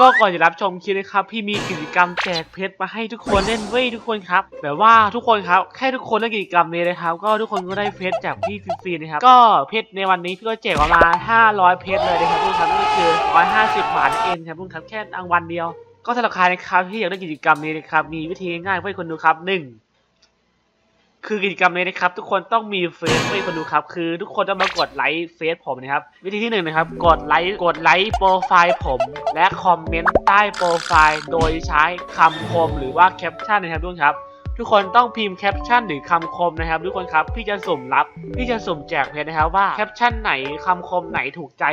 ก็ก่อนจะรับชมคลิปนะครับพี่มีกิจกรรมแจกเพชรมาให้ทุกคนเล่นเว้ยทุกคนครับแบบว่าทุกคนครับแค่ทุกคนเล่นกิจกรรมนี้นะครับ ก็ทุกคนก็ได้เพชรจากพี่ฟรีๆนะครับก็เพชรในวันนี้พี่ก็แจกประมาณ500 เพชรเลยนะครับทุกคนครับนั่นก็คือ150 บาทนะเองครับทุกคนครับแค่รางวัลเดียว ก็สำหรับใครนะครับที่อยากเล่นกิจกรรมนี้นะครับมีวิธีง่ายๆเพื่อคนดูครับหนึ่ง คือกิจกรรมนี้นะครับ ทุกคนต้องมีเฟซให้คนดูครับ คือทุกคนต้องมากดไลค์เฟซผมนะครับ วิธีที่หนึ่งนะครับ กดไลค์กดไลค์โปรไฟล์ผม และคอมเมนต์ใต้โปรไฟล์ โดยใช้คำคมหรือว่าแคปชั่นนะครับทุกคนครับทุกคนต้องพิมพ์แคปชั่นหรือคำคมนะครับ ทุกคนครับพี่จะสุ่มรับพี่จะสุ่มแจกเพจนะครับว่าแคปชั่นไหนคำคมไหนถูกใจ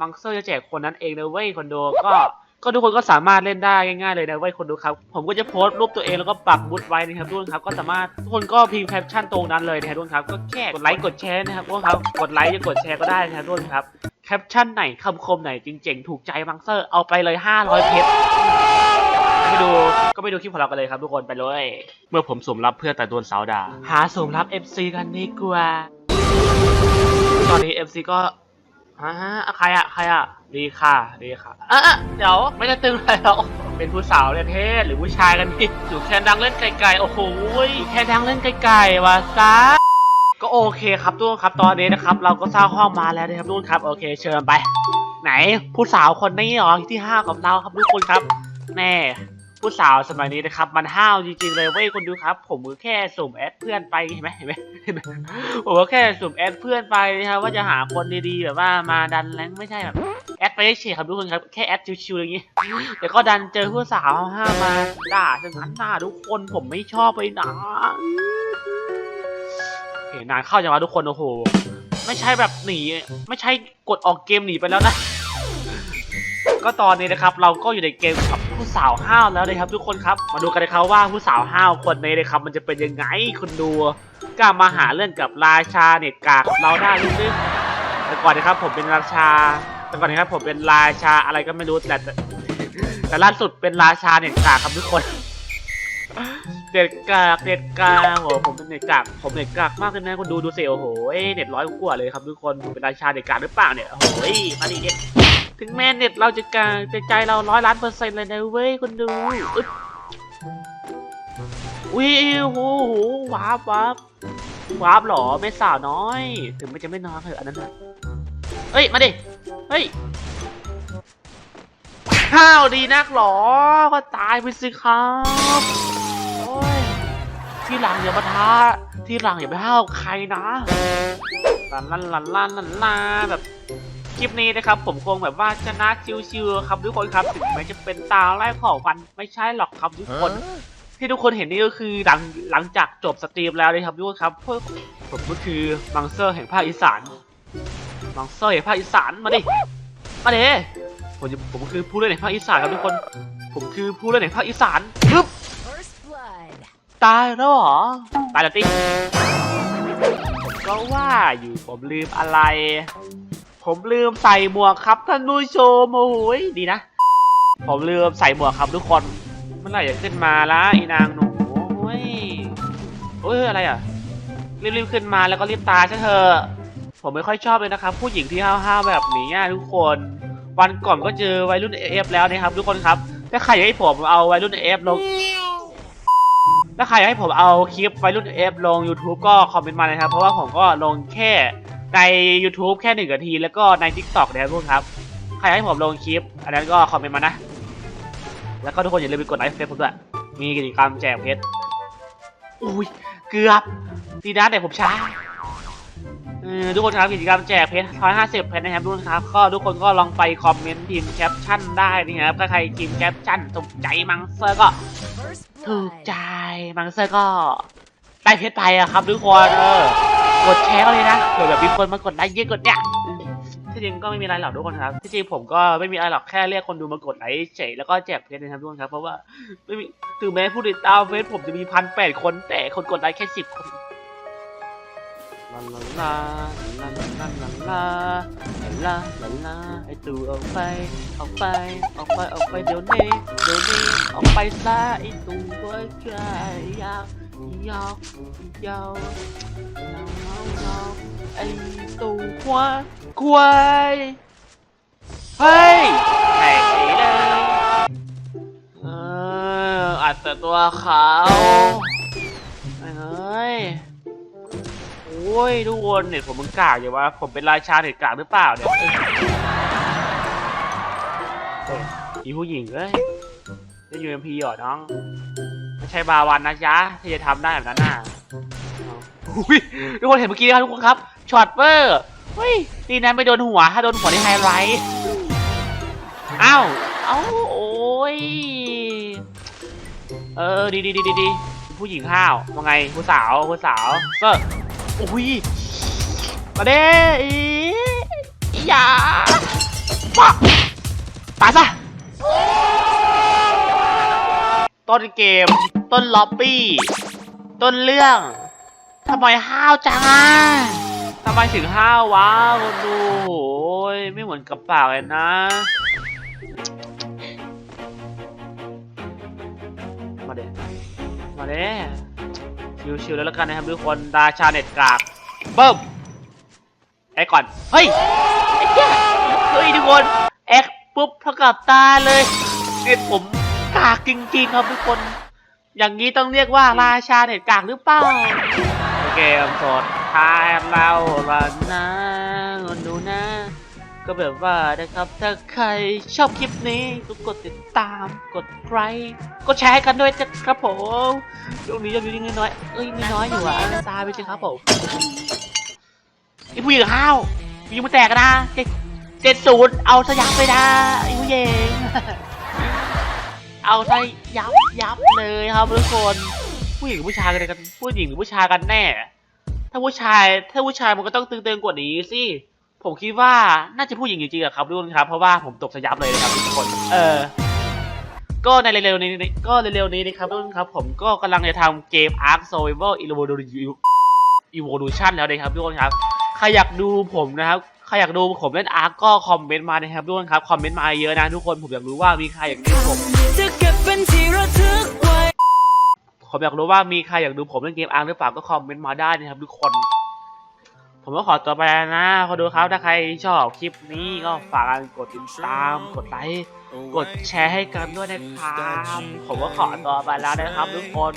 มังเซอร์จะแจกคนนั้นเองนะเว้ยคนดูก็ ก็ทุกคนก็สามารถเล่นได้ง่ายๆเลยนะเว้ยคนดูครับ ผมก็จะโพสต์รูปตัวเองแล้วก็ปักบุดไว้นะครับทุกคนครับก็สามารถทุกคนก็พิมพ์แคปชั่นตรงนั้นเลยนะครับทุกคนครับก็แค่กดไลค์กดแชร์นะครับทุกคนครับกดไลค์จะกดแชร์ก็ได้นะครับทุกคนครับแคปชั่นไหนคำคมไหนจริงๆถูกใจมังเซอร์เอาไปเลย 500 เพชรไปดูก็ไปดูคลิปของเรากันเลยครับทุกคนไปเลย เมื่อผมสุ่มรับเพื่อแต่โดนสาวด่าหาสุ่มรับ FC กันดีกว่าตอนนี้ FC ก็ ฮะใครอะใครอะดีค่ะดีค่ะอะอะเดี๋ยวไม่ได้ตึงเลยหรอกเป็นผู้สาวเล่นเทศหรือผู้ชายกันพี่อยู่แค่ดังเล่นไกลๆโอ้โหอยู่แค่ดังเล่นไกลๆวะซะก็โอเคครับทุกคนครับตอนนี้นะครับ เราก็สร้างห้องมาแล้วนะครับทุกคนครับโอเคเชิญไป ไหนผู้สาวคนนี้หรอที่ห้ากับเราครับทุกคนครับ แน่ ผู้สาวสมัยนี้นะครับ มันห้าวจริงๆเลยเว้ยคนดูครับ ผมก็แค่สุ่มแอดเพื่อนไปเห็นไหมเห็นไหมเห็นไหมผมก็แค่สุ่มแอดเพื่อนไปนะครับว่าจะหาคนดีๆแบบว่ามาดันแรงไม่ใช่แบบแอดไปเฉยๆครับทุกคนครับแค่แอดชิวๆอย่างงี้แต่ก็ดันเจอผู้สาวห้ามาด่าฉะนั้นด่าทุกคนผมไม่ชอบไปนะเห็นนานเข้าจังวะทุกคนโอ้โหไม่ใช่แบบหนีไม่ใช่กดออกเกมหนีไปแล้วนะ ก็ตอนนี้นะครับเราก็อยู่ในเกมกับผู้สาวห้าวแล้วนะครับทุกคนครับ มาดูกันนะครับว่าผู้สาวห้าวคนนี้นะครับมันจะเป็นยังไงคุณดูกล้ามาหาเรื่องกับราชาเน็ตกากเราได้หรือไม่แต่ก่อนนะครับผมเป็นราชา แต่ก่อนนะครับผมเป็นราชาอะไรก็ไม่รู้แต่แต่ล่าสุดเป็นราชาเน็ตกากครับทุกคนเน็ตกากเน็ตกากโอ้ผมเป็นเน็ตกากผมเน็ตกากมากเลยนะคุณดูดูเซลโอ้โหเอ้ยเน็ตร้อยกว่าเลยครับทุกคนผมเป็นราชาเน็ตกากหรือเปล่าเนี่ยโอ้โหมาดิเน็ต ถึงแม้เน็ตเราจะกลางแต่ใจเราร้อยล้านเปอร์เซ็นต์เลยนะเว้ยคุณดูอึ๊บอุ้ยโอ้โหวาบวาบวาบหรอไม่สาวน้อย ถึงมันจะไม่นอยเถอะอันนั้นนะเฮ้ย มาดิ เฮ้ยข้าวดีนักหรอ ก็ตายไปสิครับที่หลังอย่ามาท้า ที่หลังอย่าไปห้าวใครนะลันลันลันลันลันแบบ คลิปนี้นะครับผมคงแบบว่าชนะชิวๆครับทุกคนครับถึงแม้จะเป็นตาแรกของวันไม่ใช่หรอกครับทุกคน ที่ทุกคนเห็นนี่ก็คือหลังหลังจากจบสตรีมแล้วนะครับทุกคนครับพวกผมก็คือมังเซอร์แห่งภาคอีสานมังเซอร์แห่งภาคอีสานมาดิมาดิผมจะผมคือผู้เล่นแห่งภาคอีสานครับทุกคน ผมคือผู้เล่นแห่งภาคอีสานปึ๊บ First blood. ตายแล้วเหรอตายแล้วติผมก็ว่าอยู่ผมลืมอะไร ผมลืมใส่หมวกครับท่านผู้ชมโอ้โหยดีนะ ผมลืมใส่หมวกครับทุกคนเมื่อไหร่จะขึ้นมาละอีนางหนูโอ้ยโอ้ยอะไรอะรีบๆขึ้นมาแล้วก็รีบตายซะเถอะผมไม่ค่อยชอบเลยนะครับ ผู้หญิงที่ห้าวๆแบบนี้อะทุกคนวันก่อนก็เจอวัยรุ่นเอฟแล้วนะครับ ทุกคนครับถ้าใครอยากให้ผมเอาวัยรุ่นเอฟลงถ้าใครอยากให้ผมเอาคลิปวัยรุ่นเอฟลง YouTube ก็คอมเมนต์มาเลยครับ เพราะว่าผมก็ลงแค่ ใน YouTube แค่หนึ่งนาที แล้วก็ใน TikTok นะครับทุกคนครับ ใครอยากให้ผมลงคลิป อันนั้นก็คอมเมนต์มานะ แล้วก็ทุกคนอย่าลืมไปกดไลค์เฟซผมด้วย มีกิจกรรมแจกเพชรอุ้ยเกือบดีนะแต่ผมช้าเออทุกคนครับกิจกรรมแจกเพชร150เพชรนะครับทุกคนครับก็ทุกคนก็ลองไปคอมเมนต์พิมพ์แคปชั่นได้นะครับถ้าใครพิมพ์แคปชั่นถูกใจมังเซอร์ก็ First ถูก blood. ใจมังเซอร์ก็ได้เพชรไปอะครับทุกคนเออ กดแชร์ก็เลยนะเผื่อแบบมีคนมากดไลค์เยอะกดเนี่ยอืมที่จริงก็ไม่มีอะไรหรอกทุกคนครับที่จริงผมก็ไม่มีอะไรหรอกแค่เรียกคนดูมากดไลค์เฉยแล้วก็แจกเพชรนะครับทุกคนครับเพราะว่าไม่มีถึงแม้ผู้ติดตามเฟซผมจะมีพันแปดคนแต่คนกดไลค์แค่สิบคน ลาลาลาลาลาลาลาลาลาลาลาไอตูออกไปออกไปออกไปออกไปเดี๋ยวนี้เดี๋ยวนี้ออกไปซะไอตูหัวใจอยากยอยาวยาวยาวไอตูควายควายเฮ้ยแตกเฉยเลยแต่ตัวเขาเโอ้ยทุกคนเนี่ยผมมึงกากอยู่วะผมเป็นราชาเน็ตกากหรือเปล่าเนี่ยเอ้ยเฮ้ยอีผู้หญิงเอ้ยจะยูเอ็มพีเหรอน้องไม่ใช่บาวันนะจ๊ะที่จะทำได้แบบนั้นน่ะทุกคนเห็นเมื่อกี้ไหมครับทุกคนครับช็อตเปอร์เฮ้ยดีนะไม่โดนหัว ถ้าโดนหัวในไฮไลท์อ้าวเอ้าโอ้ยเออดีดีดีดีดีผู้หญิงห้าวว่าไงผู้สาวผู้สาวเซอร์ อุ้ยมาเด้อีอีหยาปะตายซะต้นเกม ต้นล็อบบี้ ต้นเรื่องทำไมห้าวจังอะทำไมถึงห้าววะคนดูโอ้ยไม่เหมือนกับปากเลยนะ มาเด้มาเด้ ชิวๆแล้วละกันนะครับทุกคนราชาเน็ตกากเบิ้มไอ้ก่อน เฮ้ยไอ้เหี้ยเฮ้ยทุกคนแอคปุ๊บเท่ากับตายเลยเน็ตผมกากจริงๆครับทุกคน อย่างนี้ต้องเรียกว่าราชาเน็ตกากหรือเปล่าโอเคอำสดท้ายเราละนะคนดูนะ ก็แบบว่านะครับ ถ้าใครชอบคลิปนี้ก็กดติดตาม กดไลค์กดแชร์กันด้วยนะครับผมช่วงนี้ยอดวิวยังน้อยเอ้ยน้อยอยู่อะตาไปสิครับผมไอ้ผู้หญิงห้าวผู้หญิงมันแตกกันนะเจ็ดเจ็ดศูนย์เอาซะยับไปนะไอ้ผู้หญิงเอาซะยับยับเลยครับทุกคน ผู้หญิงกับผู้ชายกันกันผู้หญิงหรือผู้ชายกันแน่ ถ้าผู้ชายถ้าผู้ชายมันก็ต้องตึงๆกว่านี้สิ ผมคิดว่าน่าจะผู้หญิงจริงๆอะครับทุกคนครับเพราะว่าผมตกสยับเลยนะครับทุกคนเออก็ในเร็วๆนี้ก็เร็วๆนี้นะครับทุกคนครับ ผมก็กำลังจะทำเกม Ark Survival Evolution แล้วนะครับทุกคนครับใครอยากดูผมนะครับใครอยากดูผมเล่น Ark ก็คอมเมนต์มานะครับทุกคนครับคอมเมนต์มาเยอะนะทุกคนผมอยากรู้ว่ามีใครอยากดูผมผมอยากรู้ว่ามีใครอยากดูผมเล่นเกมอาร์หรือเปล่าก็คอมเมนต์มาได้นะครับทุกคน ผมก็ขอตัวไปแล้วนะขอดูครับถ้าใครชอบคลิปนี้ก็ฝากกดติดตาม กดไลค์ กดแชร์ให้กันด้วยนะครับผมก็ขอตัวไปแล้วนะครับทุกคน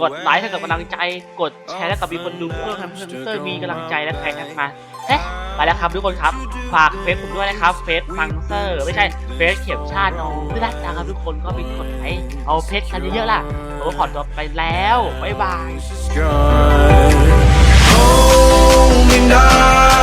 กดไลค์ให้กับกำลังใจ กดแชร์ให้กับมีคนดูเพื่อทำให้เพื่อนมีกำลังใจและใครทักมาเอ๊ะไปแล้วครับทุกคนครับ ฝากเฟซผมด้วยนะครับ เฟซมังเซอร์ ไม่ใช่ เฟซเข็มชาติน้องเลือดนะครับทุกคนก็ไปกดไลค์เอาเพชรกันเยอะๆล่ะผมก็ขอตัวไปแล้วบ๊ายบาย me now.